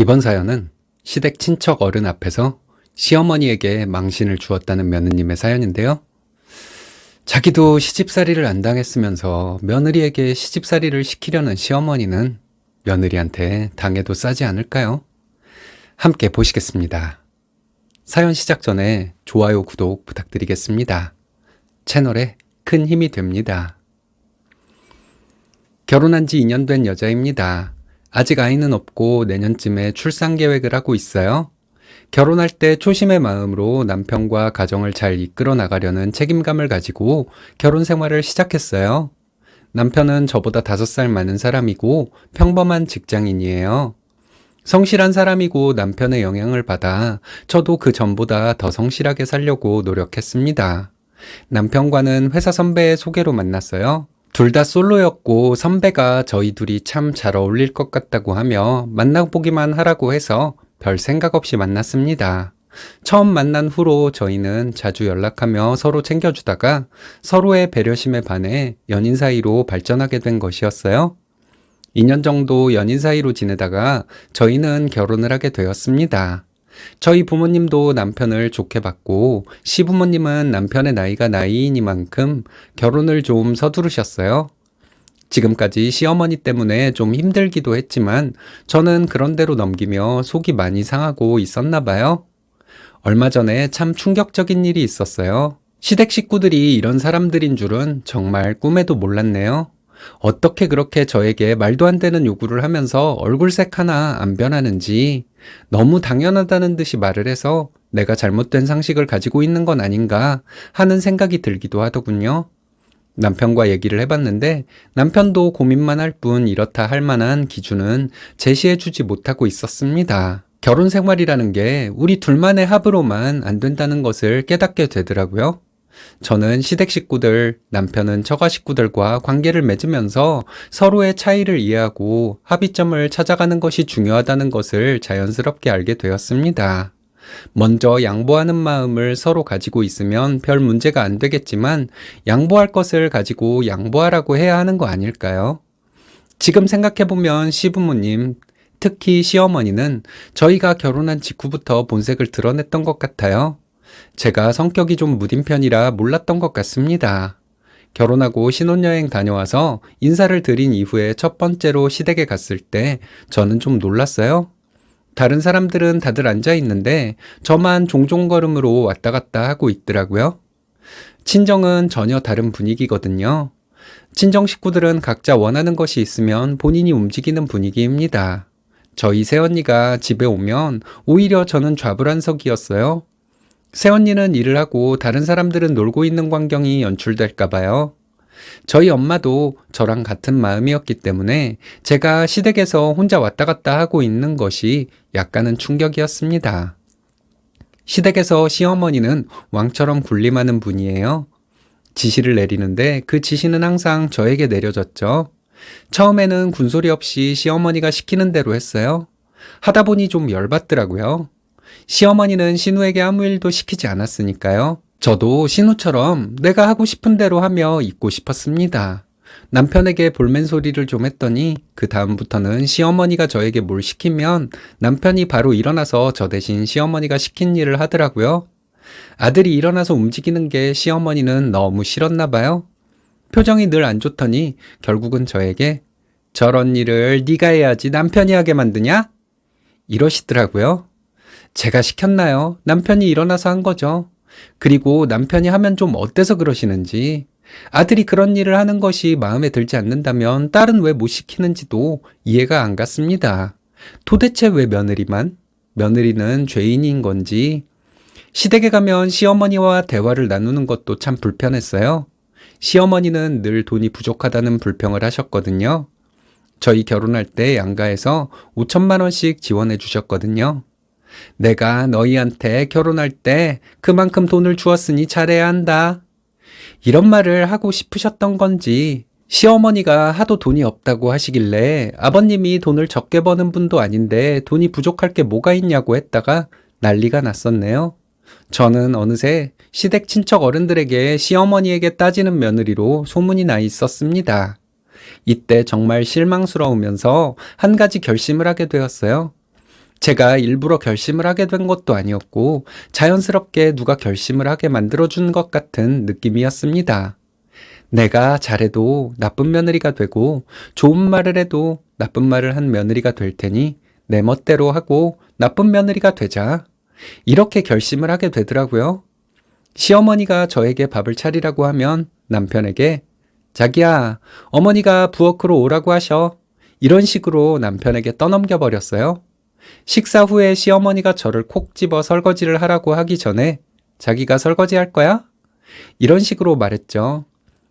이번 사연은 시댁 친척 어른 앞에서 시어머니에게 망신을 주었다는 며느님의 사연인데요. 자기도 시집살이를 안 당했으면서 며느리에게 시집살이를 시키려는 시어머니는 며느리한테 당해도 싸지 않을까요? 함께 보시겠습니다. 사연 시작 전에 좋아요, 구독 부탁드리겠습니다. 채널에 큰 힘이 됩니다. 결혼한 지 2년 된 여자입니다. 아직 아이는 없고 내년쯤에 출산 계획을 하고 있어요. 결혼할 때 초심의 마음으로 남편과 가정을 잘 이끌어 나가려는 책임감을 가지고 결혼 생활을 시작했어요. 남편은 저보다 다섯 살 많은 사람이고 평범한 직장인이에요. 성실한 사람이고 남편의 영향을 받아 저도 그 전보다 더 성실하게 살려고 노력했습니다. 남편과는 회사 선배의 소개로 만났어요. 둘 다 솔로였고 선배가 저희 둘이 참 잘 어울릴 것 같다고 하며 만나보기만 하라고 해서 별 생각 없이 만났습니다. 처음 만난 후로 저희는 자주 연락하며 서로 챙겨주다가 서로의 배려심에 반해 연인 사이로 발전하게 된 것이었어요. 2년 정도 연인 사이로 지내다가 저희는 결혼을 하게 되었습니다. 저희 부모님도 남편을 좋게 봤고 시부모님은 남편의 나이가 나이이니만큼 결혼을 좀 서두르셨어요. 지금까지 시어머니 때문에 좀 힘들기도 했지만 저는 그런 대로 넘기며 속이 많이 상하고 있었나 봐요. 얼마 전에 참 충격적인 일이 있었어요. 시댁 식구들이 이런 사람들인 줄은 정말 꿈에도 몰랐네요. 어떻게 그렇게 저에게 말도 안 되는 요구를 하면서 얼굴색 하나 안 변하는지 너무 당연하다는 듯이 말을 해서 내가 잘못된 상식을 가지고 있는 건 아닌가 하는 생각이 들기도 하더군요. 남편과 얘기를 해봤는데 남편도 고민만 할 뿐 이렇다 할 만한 기준은 제시해주지 못하고 있었습니다. 결혼 생활이라는 게 우리 둘만의 합으로만 안 된다는 것을 깨닫게 되더라고요. 저는 시댁 식구들, 남편은 처가 식구들과 관계를 맺으면서 서로의 차이를 이해하고 합의점을 찾아가는 것이 중요하다는 것을 자연스럽게 알게 되었습니다. 먼저 양보하는 마음을 서로 가지고 있으면 별 문제가 안 되겠지만 양보할 것을 가지고 양보하라고 해야 하는 거 아닐까요? 지금 생각해보면 시부모님, 특히 시어머니는 저희가 결혼한 직후부터 본색을 드러냈던 것 같아요. 제가 성격이 좀 무딘 편이라 몰랐던 것 같습니다. 결혼하고 신혼여행 다녀와서 인사를 드린 이후에 첫 번째로 시댁에 갔을 때 저는 좀 놀랐어요. 다른 사람들은 다들 앉아 있는데 저만 종종 걸음으로 왔다 갔다 하고 있더라고요. 친정은 전혀 다른 분위기거든요. 친정 식구들은 각자 원하는 것이 있으면 본인이 움직이는 분위기입니다. 저희 새언니가 집에 오면 오히려 저는 좌불안석이었어요. 새언니는 일을 하고 다른 사람들은 놀고 있는 광경이 연출될까봐요. 저희 엄마도 저랑 같은 마음이었기 때문에 제가 시댁에서 혼자 왔다 갔다 하고 있는 것이 약간은 충격이었습니다. 시댁에서 시어머니는 왕처럼 군림하는 분이에요. 지시를 내리는데 그 지시는 항상 저에게 내려졌죠. 처음에는 군소리 없이 시어머니가 시키는 대로 했어요. 하다 보니 좀 열받더라고요. 시어머니는 신우에게 아무 일도 시키지 않았으니까요. 저도 신우처럼 내가 하고 싶은 대로 하며 있고 싶었습니다. 남편에게 볼멘 소리를 좀 했더니 그 다음부터는 시어머니가 저에게 뭘 시키면 남편이 바로 일어나서 저 대신 시어머니가 시킨 일을 하더라고요. 아들이 일어나서 움직이는 게 시어머니는 너무 싫었나 봐요. 표정이 늘 안 좋더니 결국은 저에게 저런 일을 네가 해야지 남편이 하게 만드냐? 이러시더라고요. 제가 시켰나요? 남편이 일어나서 한 거죠. 그리고 남편이 하면 좀 어때서 그러시는지, 아들이 그런 일을 하는 것이 마음에 들지 않는다면 딸은 왜 못 시키는지도 이해가 안 갔습니다. 도대체 왜 며느리만? 며느리는 죄인인 건지, 시댁에 가면 시어머니와 대화를 나누는 것도 참 불편했어요. 시어머니는 늘 돈이 부족하다는 불평을 하셨거든요. 저희 결혼할 때 양가에서 5천만 원씩 지원해 주셨거든요. 내가 너희한테 결혼할 때 그만큼 돈을 주었으니 잘해야 한다. 이런 말을 하고 싶으셨던 건지 시어머니가 하도 돈이 없다고 하시길래 아버님이 돈을 적게 버는 분도 아닌데 돈이 부족할 게 뭐가 있냐고 했다가 난리가 났었네요. 저는 어느새 시댁 친척 어른들에게 시어머니에게 따지는 며느리로 소문이 나 있었습니다. 이때 정말 실망스러우면서 한 가지 결심을 하게 되었어요. 제가 일부러 결심을 하게 된 것도 아니었고 자연스럽게 누가 결심을 하게 만들어준 것 같은 느낌이었습니다. 내가 잘해도 나쁜 며느리가 되고 좋은 말을 해도 나쁜 말을 한 며느리가 될 테니 내 멋대로 하고 나쁜 며느리가 되자. 이렇게 결심을 하게 되더라고요. 시어머니가 저에게 밥을 차리라고 하면 남편에게 자기야, 어머니가 부엌으로 오라고 하셔. 이런 식으로 남편에게 떠넘겨 버렸어요. 식사 후에 시어머니가 저를 콕 집어 설거지를 하라고 하기 전에 자기가 설거지 할 거야? 이런 식으로 말했죠.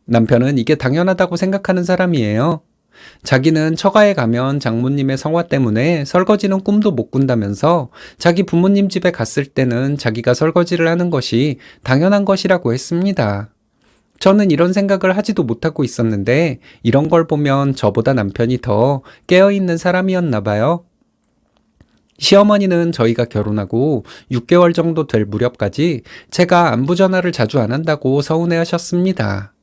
남편은 이게 당연하다고 생각하는 사람이에요. 자기는 처가에 가면 장모님의 성화 때문에 설거지는 꿈도 못 꾼다면서 자기 부모님 집에 갔을 때는 자기가 설거지를 하는 것이 당연한 것이라고 했습니다. 저는 이런 생각을 하지도 못하고 있었는데 이런 걸 보면 저보다 남편이 더 깨어있는 사람이었나 봐요. 시어머니는 저희가 결혼하고 6개월 정도 될 무렵까지 제가 안부 전화를 자주 안 한다고 서운해 하셨습니다.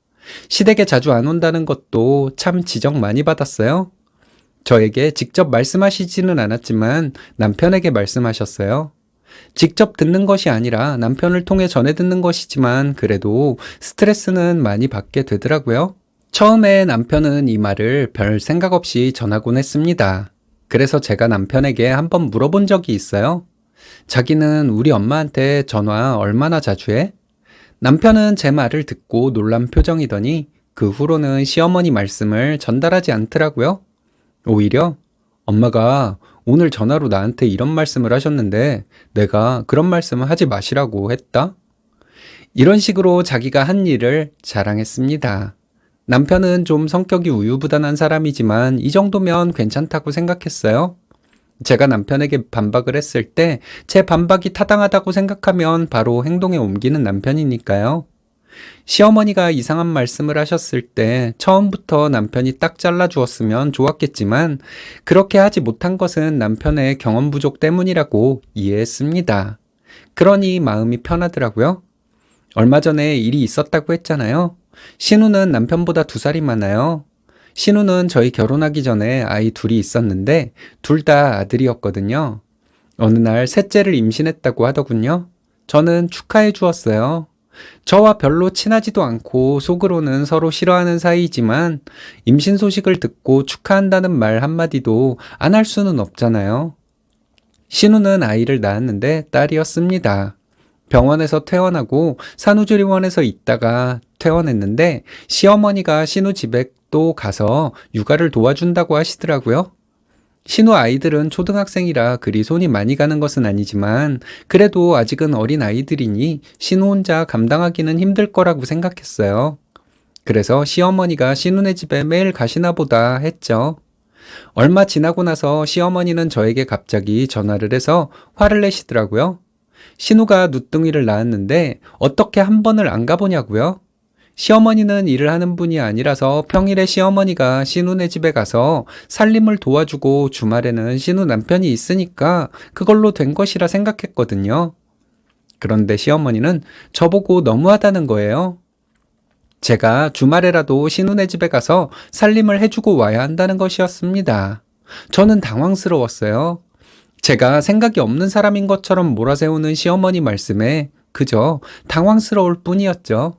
시댁에 자주 안 온다는 것도 참 지적 많이 받았어요. 저에게 직접 말씀하시지는 않았지만 남편에게 말씀하셨어요. 직접 듣는 것이 아니라 남편을 통해 전해 듣는 것이지만 그래도 스트레스는 많이 받게 되더라고요. 처음에 남편은 이 말을 별 생각 없이 전하곤 했습니다. 그래서 제가 남편에게 한번 물어본 적이 있어요. 자기는 우리 엄마한테 전화 얼마나 자주 해? 남편은 제 말을 듣고 놀란 표정이더니 그 후로는 시어머니 말씀을 전달하지 않더라고요. 오히려 엄마가 오늘 전화로 나한테 이런 말씀을 하셨는데 내가 그런 말씀을 하지 마시라고 했다? 이런 식으로 자기가 한 일을 자랑했습니다. 남편은 좀 성격이 우유부단한 사람이지만 이 정도면 괜찮다고 생각했어요. 제가 남편에게 반박을 했을 때 제 반박이 타당하다고 생각하면 바로 행동에 옮기는 남편이니까요. 시어머니가 이상한 말씀을 하셨을 때 처음부터 남편이 딱 잘라주었으면 좋았겠지만 그렇게 하지 못한 것은 남편의 경험 부족 때문이라고 이해했습니다. 그러니 마음이 편하더라고요. 얼마 전에 일이 있었다고 했잖아요. 신우는 남편보다 두 살이 많아요. 신우는 저희 결혼하기 전에 아이 둘이 있었는데 둘 다 아들이었거든요. 어느 날 셋째를 임신했다고 하더군요. 저는 축하해 주었어요. 저와 별로 친하지도 않고 속으로는 서로 싫어하는 사이지만 임신 소식을 듣고 축하한다는 말 한마디도 안 할 수는 없잖아요. 신우는 아이를 낳았는데 딸이었습니다. 병원에서 퇴원하고 산후조리원에서 있다가 퇴원했는데 시어머니가 신우 집에 또 가서 육아를 도와준다고 하시더라고요. 신우 아이들은 초등학생이라 그리 손이 많이 가는 것은 아니지만 그래도 아직은 어린 아이들이니 신우 혼자 감당하기는 힘들 거라고 생각했어요. 그래서 시어머니가 신우네 집에 매일 가시나 보다 했죠. 얼마 지나고 나서 시어머니는 저에게 갑자기 전화를 해서 화를 내시더라고요. 신우가 누뚱이를 낳았는데 어떻게 한 번을 안 가보냐고요? 시어머니는 일을 하는 분이 아니라서 평일에 시어머니가 신우네 집에 가서 살림을 도와주고 주말에는 신우 남편이 있으니까 그걸로 된 것이라 생각했거든요. 그런데 시어머니는 저보고 너무하다는 거예요. 제가 주말에라도 신우네 집에 가서 살림을 해주고 와야 한다는 것이었습니다. 저는 당황스러웠어요. 제가 생각이 없는 사람인 것처럼 몰아세우는 시어머니 말씀에 그저 당황스러울 뿐이었죠.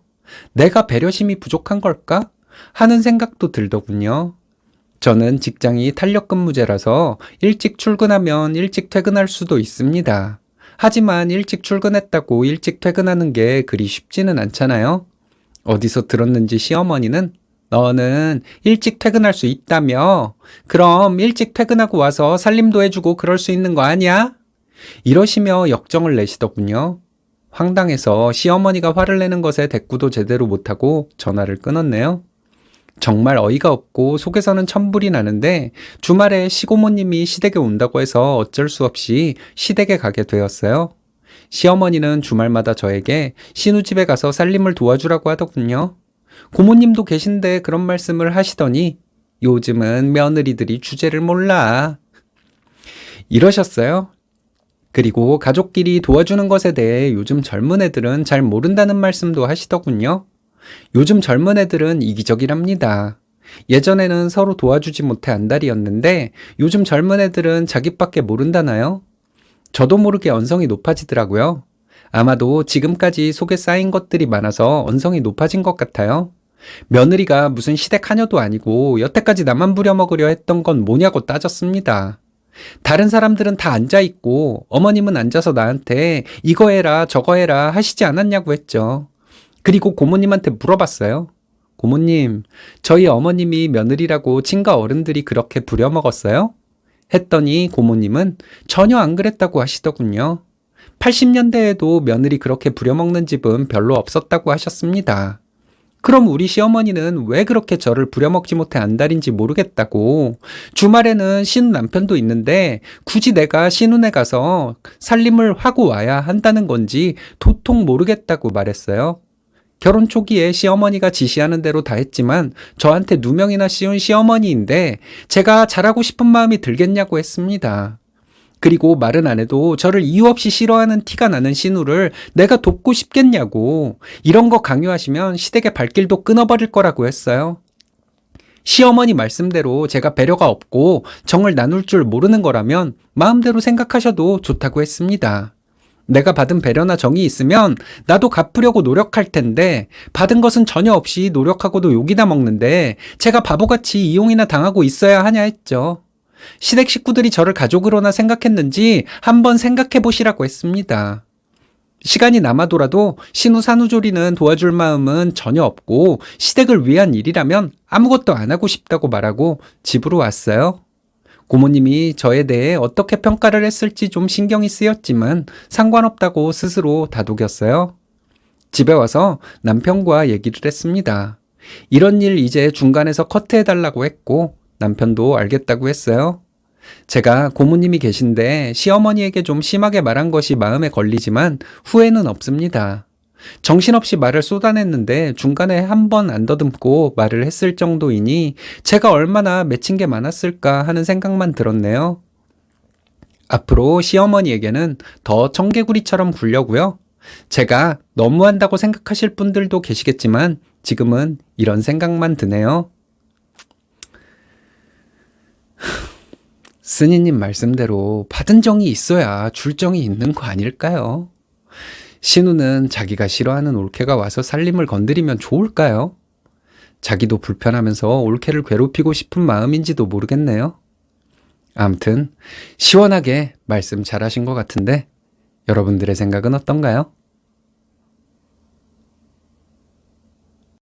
내가 배려심이 부족한 걸까? 하는 생각도 들더군요. 저는 직장이 탄력 근무제라서 일찍 출근하면 일찍 퇴근할 수도 있습니다. 하지만 일찍 출근했다고 일찍 퇴근하는 게 그리 쉽지는 않잖아요. 어디서 들었는지 시어머니는 너는 일찍 퇴근할 수 있다며? 그럼 일찍 퇴근하고 와서 살림도 해주고 그럴 수 있는 거 아니야? 이러시며 역정을 내시더군요. 황당해서 시어머니가 화를 내는 것에 대꾸도 제대로 못하고 전화를 끊었네요. 정말 어이가 없고 속에서는 천불이 나는데 주말에 시고모님이 시댁에 온다고 해서 어쩔 수 없이 시댁에 가게 되었어요. 시어머니는 주말마다 저에게 신우집에 가서 살림을 도와주라고 하더군요. 고모님도 계신데 그런 말씀을 하시더니 요즘은 며느리들이 주제를 몰라. 이러셨어요. 그리고 가족끼리 도와주는 것에 대해 요즘 젊은 애들은 잘 모른다는 말씀도 하시더군요. 요즘 젊은 애들은 이기적이랍니다. 예전에는 서로 도와주지 못해 안달이었는데 요즘 젊은 애들은 자기밖에 모른다나요? 저도 모르게 언성이 높아지더라고요. 아마도 지금까지 속에 쌓인 것들이 많아서 언성이 높아진 것 같아요. 며느리가 무슨 시댁 하녀도 아니고 여태까지 나만 부려먹으려 했던 건 뭐냐고 따졌습니다. 다른 사람들은 다 앉아 있고 어머님은 앉아서 나한테 이거 해라 저거 해라 하시지 않았냐고 했죠. 그리고 고모님한테 물어봤어요. 고모님, 저희 어머님이 며느리라고 친가 어른들이 그렇게 부려먹었어요? 했더니 고모님은 전혀 안 그랬다고 하시더군요. 80년대에도 며느리 그렇게 부려먹는 집은 별로 없었다고 하셨습니다. 그럼 우리 시어머니는 왜 그렇게 저를 부려먹지 못해 안달인지 모르겠다고. 주말에는 신우 남편도 있는데 굳이 내가 신혼에 가서 살림을 하고 와야 한다는 건지 도통 모르겠다고 말했어요. 결혼 초기에 시어머니가 지시하는 대로 다 했지만 저한테 누명이나 씌운 시어머니인데 제가 잘하고 싶은 마음이 들겠냐고 했습니다. 그리고 말은 안 해도 저를 이유 없이 싫어하는 티가 나는 신우를 내가 돕고 싶겠냐고 이런 거 강요하시면 시댁의 발길도 끊어버릴 거라고 했어요. 시어머니 말씀대로 제가 배려가 없고 정을 나눌 줄 모르는 거라면 마음대로 생각하셔도 좋다고 했습니다. 내가 받은 배려나 정이 있으면 나도 갚으려고 노력할 텐데 받은 것은 전혀 없이 노력하고도 욕이나 먹는데 제가 바보같이 이용이나 당하고 있어야 하냐 했죠. 시댁 식구들이 저를 가족으로나 생각했는지 한번 생각해 보시라고 했습니다. 시간이 남아도라도 신우 산후조리는 도와줄 마음은 전혀 없고 시댁을 위한 일이라면 아무것도 안 하고 싶다고 말하고 집으로 왔어요. 고모님이 저에 대해 어떻게 평가를 했을지 좀 신경이 쓰였지만 상관없다고 스스로 다독였어요. 집에 와서 남편과 얘기를 했습니다. 이런 일 이제 중간에서 커트해달라고 했고 남편도 알겠다고 했어요. 제가 고모님이 계신데 시어머니에게 좀 심하게 말한 것이 마음에 걸리지만 후회는 없습니다. 정신없이 말을 쏟아냈는데 중간에 한 번 안 더듬고 말을 했을 정도이니 제가 얼마나 맺힌 게 많았을까 하는 생각만 들었네요. 앞으로 시어머니에게는 더 청개구리처럼 굴려고요. 제가 너무한다고 생각하실 분들도 계시겠지만 지금은 이런 생각만 드네요. 스니님 말씀대로 받은 정이 있어야 줄 정이 있는 거 아닐까요? 신우는 자기가 싫어하는 올케가 와서 살림을 건드리면 좋을까요? 자기도 불편하면서 올케를 괴롭히고 싶은 마음인지도 모르겠네요. 아무튼 시원하게 말씀 잘하신 것 같은데 여러분들의 생각은 어떤가요?